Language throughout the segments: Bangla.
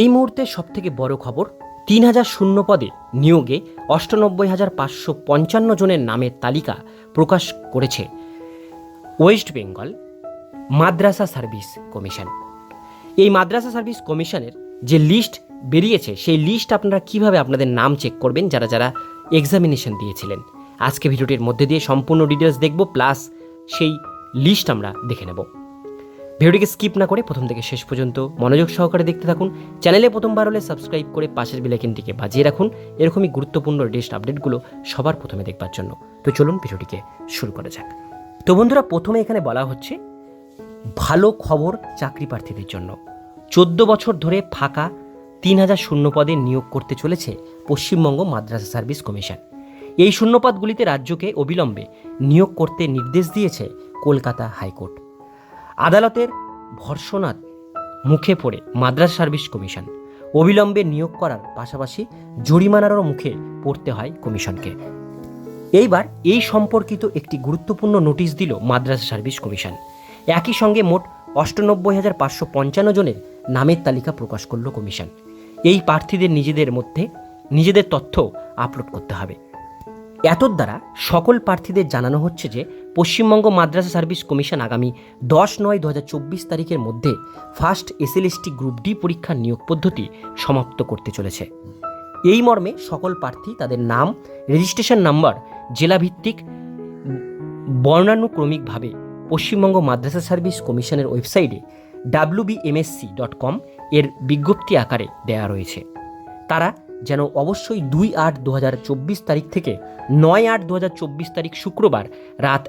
এই মুহূর্তে সবথেকে বড় খবর, তিন হাজার শূন্য পদে নিয়োগে অষ্টানব্বই হাজার পাঁচশো পঞ্চান্ন জনের নামের তালিকা প্রকাশ করেছে ওয়েস্ট বেঙ্গল মাদ্রাসা সার্ভিস কমিশন। এই মাদ্রাসা সার্ভিস কমিশনের যে লিস্ট বেরিয়েছে, সেই লিস্ট আপনারা কীভাবে আপনাদের নাম চেক করবেন যারা যারা এক্সামিনেশন দিয়েছিলেন? আজকে ভিডিওটির মধ্যে দিয়ে সম্পূর্ণ ডিটেলস দেখব প্লাস সেই লিস্ট আমরা দেখে নেব। ভিডিওটিকে স্কিপ না করে প্রথম থেকে শেষ পর্যন্ত মনোযোগ সহকারে দেখতে থাকুন। চ্যানেলে প্রথমবার হলে সাবস্ক্রাইব করে পাশের বেলাইকেনটিকে বাজিয়ে রাখুন। এরকমই গুরুত্বপূর্ণ লেটেস্ট আপডেটগুলো সবার প্রথমে দেখবার জন্য। তো চলুন ভিডিওটিকে শুরু করা যাক। তো বন্ধুরা, প্রথমে এখানে বলা হচ্ছে, ভালো খবর চাকরি প্রার্থীদের জন্য। চোদ্দ বছর ধরে ফাঁকা তিন হাজার শূন্য পদে নিয়োগ করতে চলেছে পশ্চিমবঙ্গ মাদ্রাসা সার্ভিস কমিশন। এই শূন্যপদগুলিতে রাজ্যকে অবিলম্বে নিয়োগ করতে নির্দেশ দিয়েছে কলকাতা হাইকোর্ট। আদালতের ভর্সনার মুখে পড়ে মাদ্রাস সার্ভিস কমিশন। অবিলম্বে নিয়োগ করার পাশাপাশি জরিমানারও মুখে পড়তে হয় কমিশনকে। এইবার এই সম্পর্কিত একটি গুরুত্বপূর্ণ নোটিশ দিল মাদ্রাসা সার্ভিস কমিশন। একই সঙ্গে মোট অষ্টানব্বই হাজার পাঁচশো পঞ্চান্ন জনের নামের তালিকা প্রকাশ করল কমিশন। এই প্রার্থীদের নিজেদের মধ্যে নিজেদের তথ্য আপলোড করতে হবে। এতর দ্বারা সকল প্রার্থীদের জানানো হচ্ছে যে পশ্চিমবঙ্গ মাদ্রাসা সার্ভিস কমিশন আগামী দশ নয় দু তারিখের মধ্যে ফার্স্ট এসএলএসটি গ্রুপ ডি পরীক্ষার নিয়োগ পদ্ধতি সমাপ্ত করতে চলেছে। এই মর্মে সকল প্রার্থী তাদের নাম, রেজিস্ট্রেশন নাম্বার, জেলাভিত্তিক বর্ণানুক্রমিকভাবে পশ্চিমবঙ্গ মাদ্রাসা সার্ভিস কমিশনের ওয়েবসাইটে ডাব্লিউবিএমএসসি ডট কম এর বিজ্ঞপ্তি আকারে দেয়া রয়েছে। তারা যেন অবশ্যই দুই আট দু তারিখ থেকে নয় আট দু তারিখ শুক্রবার রাত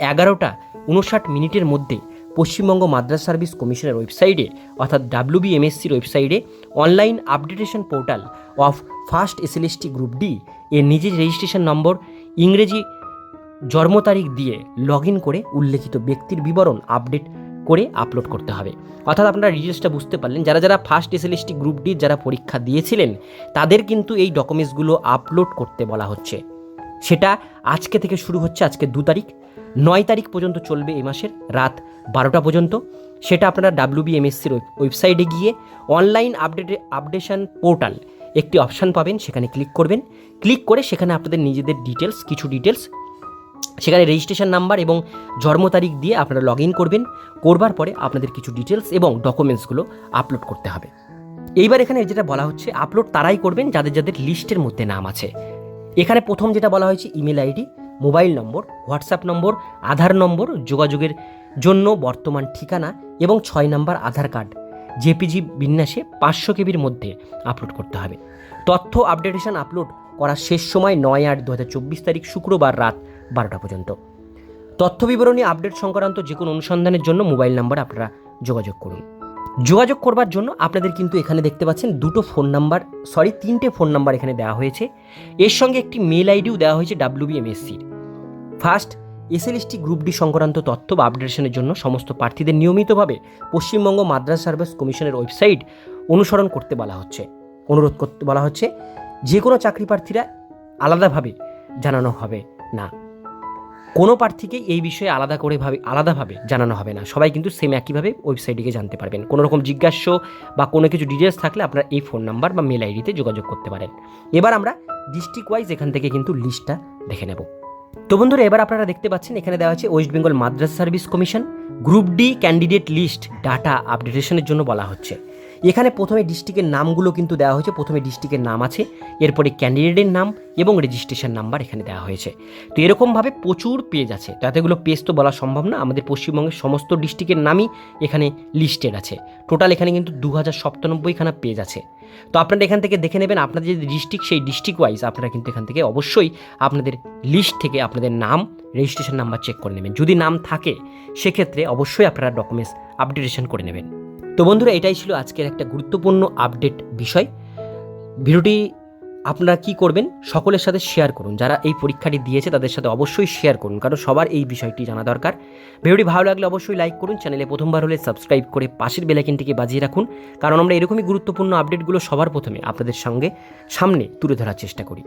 এগারোটা উনষাট মিনিটের মধ্যে পশ্চিমবঙ্গ মাদ্রাস সার্ভিস কমিশনের ওয়েবসাইটে, অর্থাৎ ডাব্লিউবিএমএসসির ওয়েবসাইটে online updatation portal of first SLST group D এর নিজের রেজিস্ট্রেশন নম্বর, ইংরেজি জন্ম তারিখ দিয়ে লগ করে উল্লেখিত ব্যক্তির বিবরণ আপডেট করে আপলোড করতে হবে। অর্থাৎ আপনারা ডিটেলসটা বুঝতে পারলেন, যারা যারা ফার্স্ট এসএলএসটি গ্রুপ ডি যারা পরীক্ষা দিয়েছিলেন, তাদের কিন্তু এই ডকুমেন্টসগুলো আপলোড করতে বলা হচ্ছে। সেটা আজকে থেকে শুরু হচ্ছে, আজকে দু তারিখ। নয় তারিখ পর্যন্ত চলবে এই মাসের, রাত বারোটা পর্যন্ত। সেটা আপনারা ডাব্লিউবিএমএসসির ওয়েবসাইটে গিয়ে অনলাইন আপডেট আপডেশন পোর্টাল একটি অপশান পাবেন, সেখানে ক্লিক করবেন। ক্লিক করে সেখানে আপনাদের নিজেদের ডিটেলস কিছু ডিটেলস সেখানে রেজিস্ট্রেশন নাম্বার এবং জন্ম তারিখ দিয়ে আপনারা লগ ইন করবেন। করবার পরে আপনাদের কিছু ডিটেলস এবং ডকুমেন্টসগুলো আপলোড করতে হবে। এইবার এখানে যেটা বলা হচ্ছে আপলোড তারাই করবেন যাদের যাদের লিস্টের মধ্যে নাম আছে। এখানে প্রথম যেটা বলা হয়েছে email ID mobile number, WhatsApp number, Aadhaar number, যোগাযোগের জন্য বর্তমান ঠিকানা এবং ছয় নম্বর আধার কার্ড। জেপিজি বিন্যাসে পাঁচশো কেবির মধ্যে আপলোড করতে হবে। তথ্য আপডেটেশন আপলোড করার শেষ সময় নয় আট দু তারিখ শুক্রবার রাত বারোটা পর্যন্ত। তথ্য বিবরণী আপডেট সংক্রান্ত যে কোনো অনুসন্ধানের জন্য মোবাইল নাম্বার আপনারা যোগাযোগ করুন। যোগাযোগ করবার জন্য আপনাদের কিন্তু এখানে দেখতে পাচ্ছেন দুটো ফোন নাম্বার, সরি, তিনটে ফোন নাম্বার এখানে দেওয়া হয়েছে। এর সঙ্গে একটি মেল আইডিও দেওয়া হয়েছে ডাব্লিউবিএমএসসির ফার্স্ট, এসএলএসটি গ্রুপ ডি সংক্রান্ত তথ্য বা আপডেটেশনের জন্য সমস্ত প্রার্থীদের নিয়মিতভাবে পশ্চিমবঙ্গ মাদ্রাস সার্ভিস কমিশনের ওয়েবসাইট অনুসরণ করতে বলা হচ্ছে। অনুরোধ করতে বলা হচ্ছে, যে কোনো চাকরি প্রার্থীরা আলাদাভাবে জানানো হবে না। কোনো প্রার্থীকে এই বিষয়ে আলাদা করে ভাবে, আলাদাভাবে জানানো হবে না। সবাই কিন্তু সেম একইভাবে ওয়েবসাইটে গিয়ে জানতে পারবেন। কোনো রকম জিজ্ঞাস্য বা কোনো কিছু ডিটেলস থাকলে আপনারা এই ফোন নাম্বার বা মেল আইডিতে যোগাযোগ করতে পারেন। এবার আমরা ডিস্ট্রিক্ট ওয়াইজ এখান থেকে কিন্তু লিস্টটা দেখে নেব। তো বন্ধুরা, এবার আপনারা দেখতে পাচ্ছেন, এখানে দেওয়া আছে West Bengal Madrasa service commission group D candidate list data আপডেটেশনের জন্য বলা হচ্ছে। এখানে প্রথমে ডিস্ট্রিক্টের নামগুলো কিন্তু দেওয়া হয়েছে। প্রথমে ডিস্ট্রিক্টের নাম আছে, এরপরে ক্যান্ডিডেটের নাম এবং রেজিস্ট্রেশন নাম্বার এখানে দেওয়া হয়েছে। তো এরকমভাবে প্রচুর পেজ আছে। তো এতগুলো পেজ তো বলা সম্ভব না। আমাদের পশ্চিমবঙ্গের সমস্ত ডিস্ট্রিক্টের নামই এখানে লিস্টেড আছে। টোটাল এখানে কিন্তু দু হাজার সপ্তানব্বইখানা পেজ আছে। তো আপনারা এখান থেকে দেখে নেবেন, আপনাদের যে ডিস্ট্রিক্ট সেই ডিস্ট্রিক্ট ওয়াইজ আপনারা কিন্তু এখান থেকে অবশ্যই আপনাদের লিস্ট থেকে আপনাদের নাম রেজিস্ট্রেশন নাম্বার চেক করে নেবেন। যদি নাম থাকে, সেক্ষেত্রে অবশ্যই আপনারা ডকুমেন্টস আপডেটেশন করে নেবেন। তো বন্ধুরা, এটাই ছিল আজকের একটা গুরুত্বপূর্ণ আপডেট বিষয়। ভিডিওটি আপনারা কি করবেন, সকলের সাথে শেয়ার করুন। যারা এই পরীক্ষাটি দিয়েছে, তাদের সাথে অবশ্যই শেয়ার করুন, কারণ সবার এই বিষয়টি জানা দরকার। ভিডিওটি ভালো লাগলে অবশ্যই লাইক করুন চ্যানেলে প্রথমবার হলে সাবস্ক্রাইব করে পাশের বেলাইকিনটিকে বাজিয়ে রাখুন, কারণ আমরা এরকমই গুরুত্বপূর্ণ আপডেটগুলো সবার প্রথমে আপনাদের সঙ্গে সামনে তুলে ধরার চেষ্টা করি।